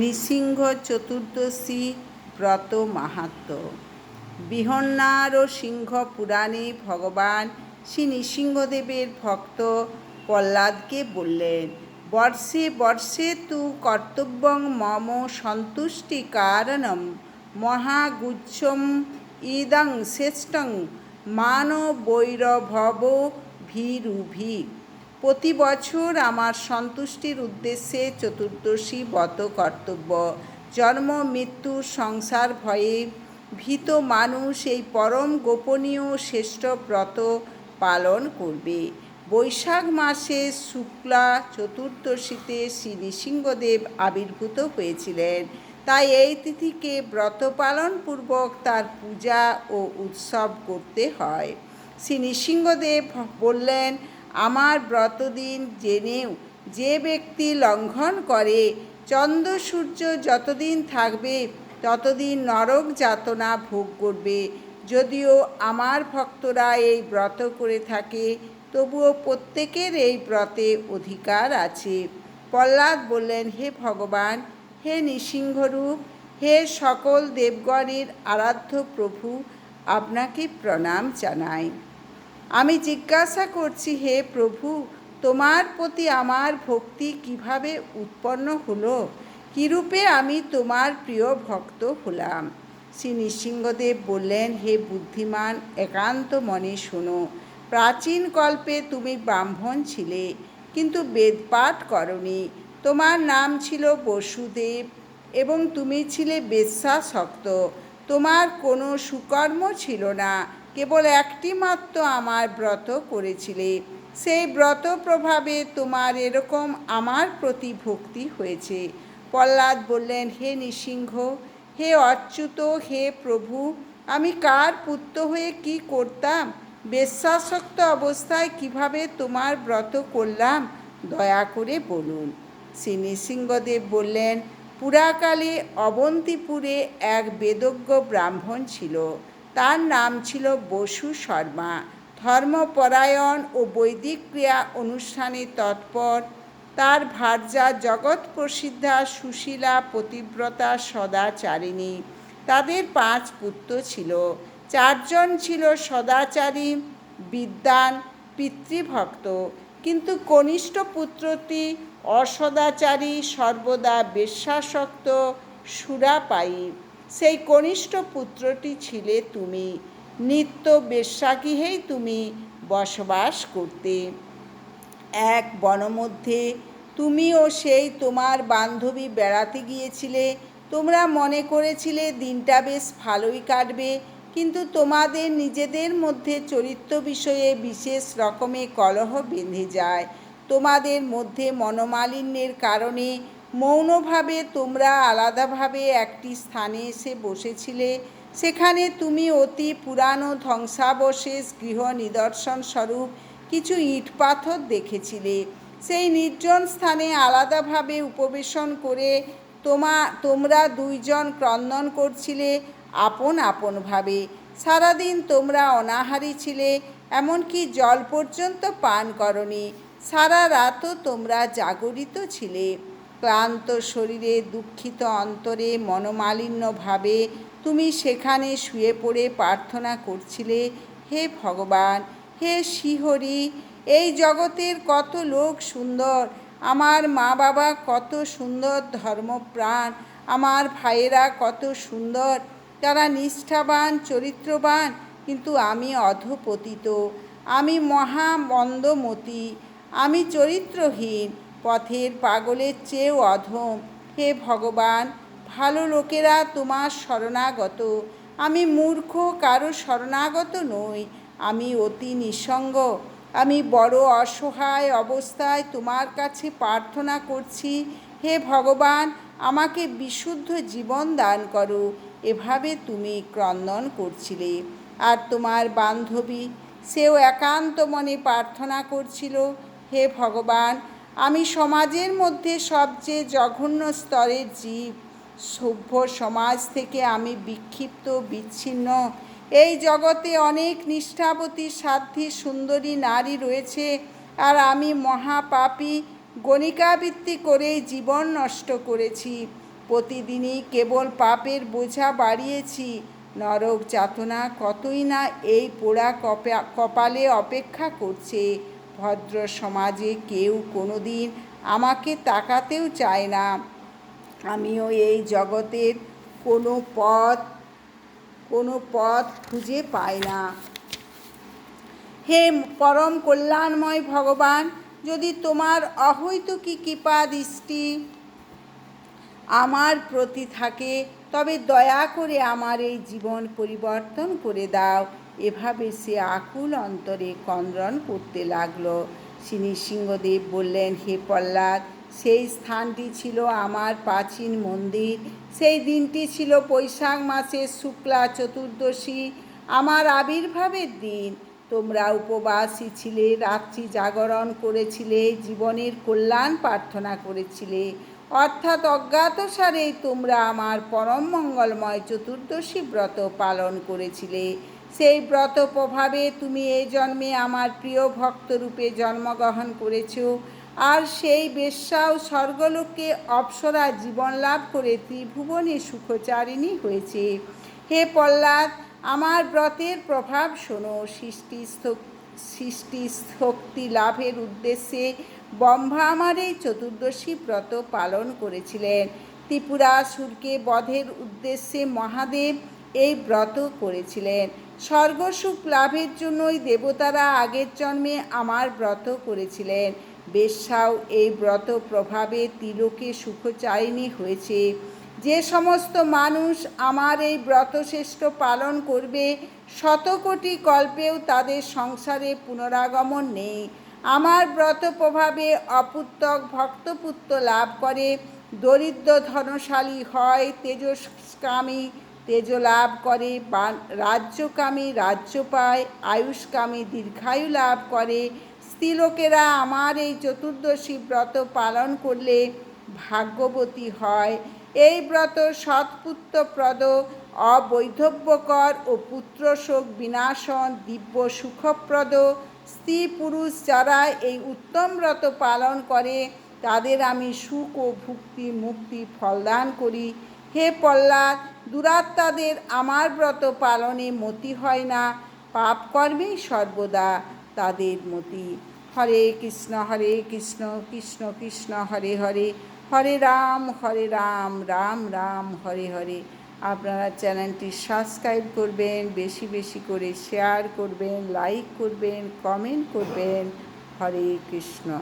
নৃসিংহ চতুর্দশী ব্রত মাহাত্ম। বিহন্নার ও সিংহ পুরাণে ভগবান শ্রী নৃসিংহদেবের ভক্ত প্রহ্লাদকে বললেন, বর্ষে বর্ষে তু কর্তব্যং মম সন্তুষ্টি কারণম। মহাগুচ্ছম ইদং শ্রেষ্ঠং। মান বৈরভব ভীরুভি। প্রতি বছর আমার সন্তুষ্টির উদ্দেশ্যে চতুর্দশী ব্রত কর্তব্য। জন্ম, মৃত্যু, সংসার ভয়ে ভীত মানুষ এই পরম গোপনীয় শ্রেষ্ঠ ব্রত পালন করবে। বৈশাখ মাসে শুক্লা চতুর্দশীতে শ্রী নৃসিংহদেব আবির্ভূত হয়েছিলেন। তাই এই তিথিকে ব্রত পালনপূর্বক তার পূজা ও উৎসব করতে হয়। শ্রী নৃসিংহদেব বললেন আমার ব্রতদিন জেনেও যে ব্যক্তি লঙ্ঘন করে, চন্দ্র সূর্য যতদিন থাকবে, ততদিন নরক যাতনা ভোগ করবে। যদিও আমার ভক্তরা এই ব্রত করে থাকে, তবুও প্রত্যেকের এই ব্রতে অধিকার আছে। প্রহ্লাদ বললেন, হে ভগবান, হে নৃসিংহরূপ, হে সকল দেবগণের আরাধ্য প্রভু, আপনাকে প্রণাম জানাই। আমি জিজ্ঞাসা করছি, হে প্রভু, তোমার প্রতি আমার ভক্তি কীভাবে উৎপন্ন হলো? কীরূপে আমি তোমার প্রিয় ভক্ত হলাম? শ্রী নৃসিংহদেব বললেন, হে বুদ্ধিমান, একান্ত মনে শোনো, প্রাচীন কল্পে তুমি ব্রাহ্মণ ছিলে, কিন্তু বেদপাঠ করনি। তোমার নাম ছিল বসুদেব এবং তুমি ছিলে বেশ্যাসক্ত। তোমার কোনো সুকর্ম ছিল না। কেবল একটি মাত্র আমার ব্রত করেছিলে। সেই ব্রত প্রভাবে তোমার এরকম আমার প্রতি ভক্তি হয়েছে। প্রহ্লাদ বললেন, হে নৃসিংহ, হে অচ্যুত, হে প্রভু, আমি কার পুত্র হয়ে কি করতাম? বেশ্যাসক্ত অবস্থায় কীভাবে তোমার ব্রত করলাম? দয়া করে বলুন। শ্রী নৃসিংহদেব বললেন, পুরাকালে অবন্তিপুরে এক বেদজ্ঞ ব্রাহ্মণ ছিল। তার নাম ছিল বসু শর্মা। ধর্মপরায়ণ ও বৈদিক ক্রিয়া অনুষ্ঠানে তৎপর। তার ভার্যা জগৎ প্রসিদ্ধা সুশীলা পতিব্রতা সদাচারিণী। তাদের পাঁচ পুত্র ছিল। চারজন ছিল সদাচারী, বিদ্বান, পিতৃভক্ত। কিন্তু কনিষ্ঠ পুত্রটি অসদাচারী, সর্বদা বেশ্যাসক্ত, সুরাপায়ী। সেই কনিষ্ঠ পুত্রটি ছিলে তুমি, নিত্য বেশ্যাগৃহেই তুমি বসবাস করতে। এক বনমধ্যে তুমি ও সেই তোমার বান্ধবী বেড়াতে গিয়েছিলে, তোমরা মনে করেছিলে দিনটা বেশ ভালোই কাটবে, কিন্তু তোমাদের নিজেদের মধ্যে চরিত্র বিষয়ে বিশেষ রকমে কলহ বেঁধে যায়। তোমাদের মধ্যে মনোমালিন্যের কারণে মৌনভাবে তোমরা আলাদাভাবে একটি স্থানে এসে বসেছিলে। সেখানে তুমি অতি পুরানো ধ্বংসাবশেষ, গৃহ নিদর্শন স্বরূপ কিছু ইট পাথর দেখেছিলে। সেই নির্জন স্থানে আলাদাভাবে উপবেশন করে তোমা, তোমরা দুইজন ক্রন্দন করছিলে আপন আপনভাবে। সারাদিন তোমরা অনাহারী ছিলে, এমনকি জল পর্যন্ত পান করনি। সারা রাতও তোমরা জাগরিত ছিলে। ক্লান্ত শরীরে, দুঃখিত অন্তরে, মনোমালিন্যভাবে তুমি সেখানে শুয়ে পড়ে প্রার্থনা করছিলে, হে ভগবান, হে শ্রীহরি এই জগতের কত লোক সুন্দর, আমার মা বাবা কত সুন্দর ধর্মপ্রাণ, আমার ভাইয়েরা কত সুন্দর তারা নিষ্ঠাবান, চরিত্রবান, কিন্তু আমি অধপতিত, আমি মহা মন্দমতি, আমি চরিত্রহীন পথের পাগলের চেয়েও অধম। হে ভগবান, ভালো লোকেরা তোমার শরণাগত। আমি মূর্খ, কারও শরণাগত নই। আমি অতি নিঃসঙ্গ। আমি বড় অসহায় অবস্থায় তোমার কাছে প্রার্থনা করছি। হে ভগবান, আমাকে বিশুদ্ধ জীবন দান করো। এভাবে তুমি ক্রন্দন করছিলে। আর তোমার বান্ধবী, সেও একান্ত মনে প্রার্থনা করছিল। হে ভগবান আমি সমাজের মধ্যে সবচেয়ে জঘন্য স্তরের জীব। সভ্য সমাজ থেকে আমি বিক্ষিপ্ত, বিচ্ছিন্ন। এই জগতে অনেক নিষ্ঠাবতী, সাধ্যী, সুন্দরী নারী রয়েছে আর আমি মহাপাপী, গণিকাবৃত্তি করেই জীবন নষ্ট করেছি। প্রতিদিনই কেবল পাপের বোঝা বাড়িয়েছি। নরক যাতনা কতই না এই পোড়া কপা- কপালে অপেক্ষা করছে। ভদ্র সমাজে কেউ কোনোদিন আমাকে তাকাতেও চায় না। আমিও এই জগতের কোনো পথ কোনো পথ খুঁজে পাই না। হে পরম কল্যাণময় ভগবান, যদি তোমার অহৈতুকী কৃপা দৃষ্টি আমার প্রতি থাকে, তবে দয়া করে আমার এই জীবন পরিবর্তন করে দাও। এভাবে সে আকুল অন্তরে কন্দ্রণ করতে লাগল। শ্রী নৃসিংহদেব বললেন, হে প্রহ্লাদ, সেই স্থানটি ছিল আমার প্রাচীন মন্দির। সেই দিনটি ছিল বৈশাখ মাসের শুক্লা চতুর্দশী। আমার আবির্ভাবের দিন। তোমরা উপবাসী ছিলে, রাত্রি জাগরণ করেছিলে, জীবনের কল্যাণ প্রার্থনা করেছিলে। অর্থাৎ অজ্ঞাতসারে তোমরা আমার পরম মঙ্গলময় চতুর্দশী ব্রত পালন করেছিলে। সেই ব্রত প্রভাবে তুমি এই জন্মে আমার প্রিয় ভক্তরূপে জন্মগ্রহণ করেছ। আর সেই বেশ্যাও স্বর্গলোকে অপ্সরা জীবন লাভ করে ত্রিভুবনে সুখচারিণী হয়েছে। হে প্রহ্লাদ, আমার ব্রতের প্রভাব শোনো। সৃষ্টি সৃষ্টি শক্তি লাভের উদ্দেশ্যে ব্রহ্মা আমার এই চতুর্দশী ব্রত পালন করেছিলেন। ত্রিপুরাসুরকে বধের উদ্দেশ্যে মহাদেব এই ব্রত করেছিলেন। স্বর্গসুখ লাভের জন্যই দেবতারা আগের জন্মে আমার ব্রত করেছিলেন। বেশ্যাও এই ব্রত প্রভাবে তিলকে সুখচারিণী হয়েছে। যে সমস্ত মানুষ আমার এই ব্রতশ্রেষ্ঠ পালন করবে, শতকোটি কল্পেও তাদের সংসারে পুনরাগমন নেই। আমার ব্রত প্রভাবে অপুত্তক ভক্তপুত্র লাভ করে, দরিদ্র ধনশালী হয়, তেজস্কামী তেজ লাভ করে রাজ্যকামী রাজ্য পায় আয়ুষ্কামী দীর্ঘায়ু লাভ করে। স্ত্রীলোকেরা আমার এই চতুর্দশী ব্রত পালন করলে ভাগ্যবতী হয়। এই ব্রত সৎপুত্রপ্রদ, অবৈধব্যকর ও পুত্রশোক বিনাশন, দিব্য সুখপ্রদ। স্ত্রী পুরুষ যারা এই উত্তম ব্রত পালন করে, তাদের আমি সুখ ও ভুক্তি, মুক্তি ফলদান করি। হে প্রহ্লাদ, দুরাত্মাদের আমার ব্রত পালনে মতি হয় না। পাপ কর্মেই সর্বদা তাদের মতি। হরে কৃষ্ণ হরে কৃষ্ণ কৃষ্ণ কৃষ্ণ, হরে হরে। হরে রাম হরে রাম রাম রাম, হরে হরে। আপনারা চ্যানেলটি সাবস্ক্রাইব করবেন, বেশি বেশি করে শেয়ার করবেন, লাইক করবেন, কমেন্ট করবেন। হরে কৃষ্ণ।